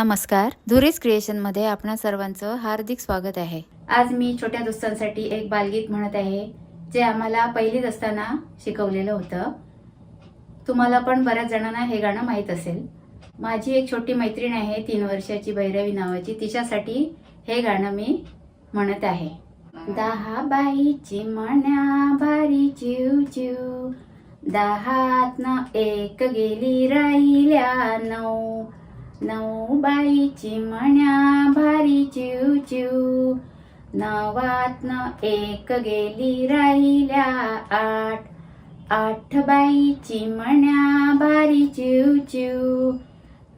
नमस्कार. धुरीस क्रिएशनमध्ये आपणा सर्वांचं हार्दिक स्वागत आहे. आज मी छोट्या दोस्तांसाठी एक बालगीत म्हणत आहे जे आम्हाला पहिलीत असताना शिकवलेलं होतं. तुम्हाला पण बऱ्याच जणांना हे गाणं माहीत असेल. माझी एक छोटी मैत्रीण आहे तीन वर्षाची भैरवी नावाची तिच्यासाठी हे गाणं मी म्हणत आहे. दहा बाईची मण्या भारी चिव चिव दहातनं एक गेली राहिल्या नऊ. नऊ बाईची म्हण्या भारी चिव चिव नवातनं एक गेली राहिल्या आठ. आठ बाईची म्हण्या भारी चिव चिव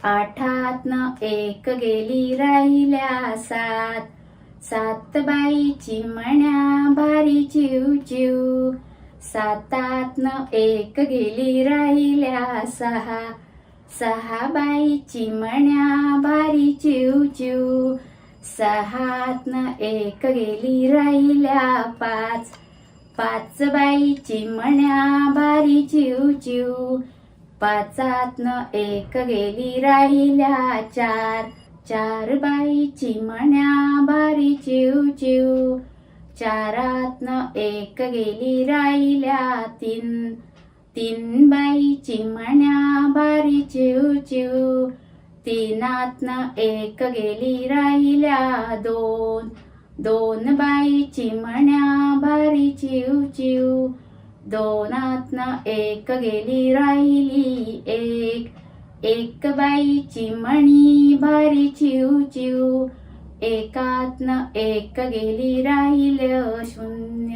आठातनं एक गेली राहिल्या सात. सात बाईची म्हण्या भारी चिव चिव सातातनं एक गेली राहिल्या सहा. सहा बाईची मण्या भारी चिव चिव. सहातन एक गेली राहिल्या पाच. पाच बाईची चिमण्या भारी चिव चिव. पाचातन एक गेली राहिल्या चार. चार बाईची चिमण्या भारी चिव चिव. चारातन एक गेली राहिल्या तीन. तीन बाईची चिमण्या भारी चिव चिव तीनातन एक गेली राहिल्या दोन दोन बाईची चिमण्या भारी चिव चिव दोनातन एक गेली राहिली एक एक बाईची चिमणी भारी चिव चिव एकातन एक गेली राहिलं शून्य